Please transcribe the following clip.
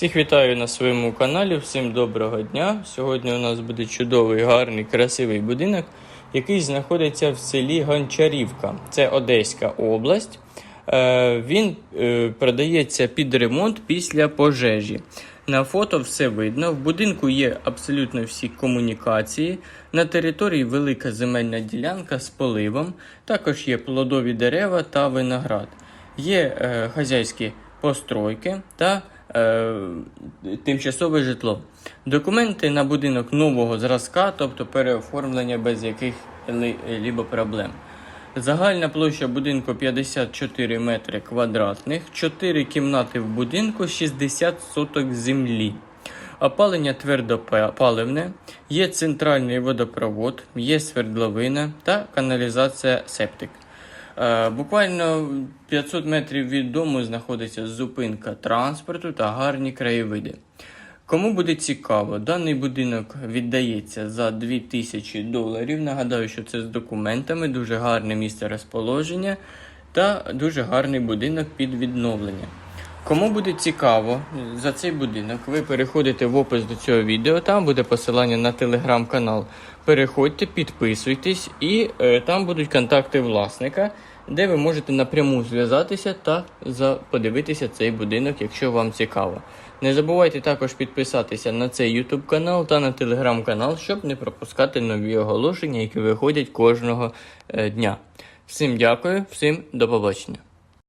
Всіх вітаю на своєму каналі, всім доброго дня. Сьогодні у нас буде чудовий, гарний, красивий будинок, який знаходиться в селі Гончарівка. Це Одеська область. Е, Він е, продається під ремонт після пожежі. На фото все видно. В будинку є абсолютно всі комунікації. На території велика земельна ділянка з поливом. Також є плодові дерева та виноград. Є е, хазяйські постройки та е, тимчасове житло. Документи на будинок нового зразка, тобто переоформлення без яких-либо проблем. Загальна площа будинку 54 метри квадратних, 4 кімнати в будинку, 60 соток землі. Опалення твердопаливне, є центральний водопровод, є свердловина та каналізація септик. Е, Буквально 500 метрів від дому знаходиться зупинка транспорту та гарні краєвиди. Кому буде цікаво, даний будинок віддається за 2000 доларів. Нагадаю, що це з документами, дуже гарне місце розположення та дуже гарний будинок під відновлення. Кому буде цікаво за цей будинок, ви переходите в опис до цього відео, там буде посилання на телеграм-канал. Переходьте, підписуйтесь, і е, там будуть контакти власника, де ви можете напряму зв'язатися та подивитися цей будинок, якщо вам цікаво. Не забувайте також підписатися на цей YouTube канал та на телеграм-канал, щоб не пропускати нові оголошення, які виходять кожного е, дня. Всім дякую, всім до побачення.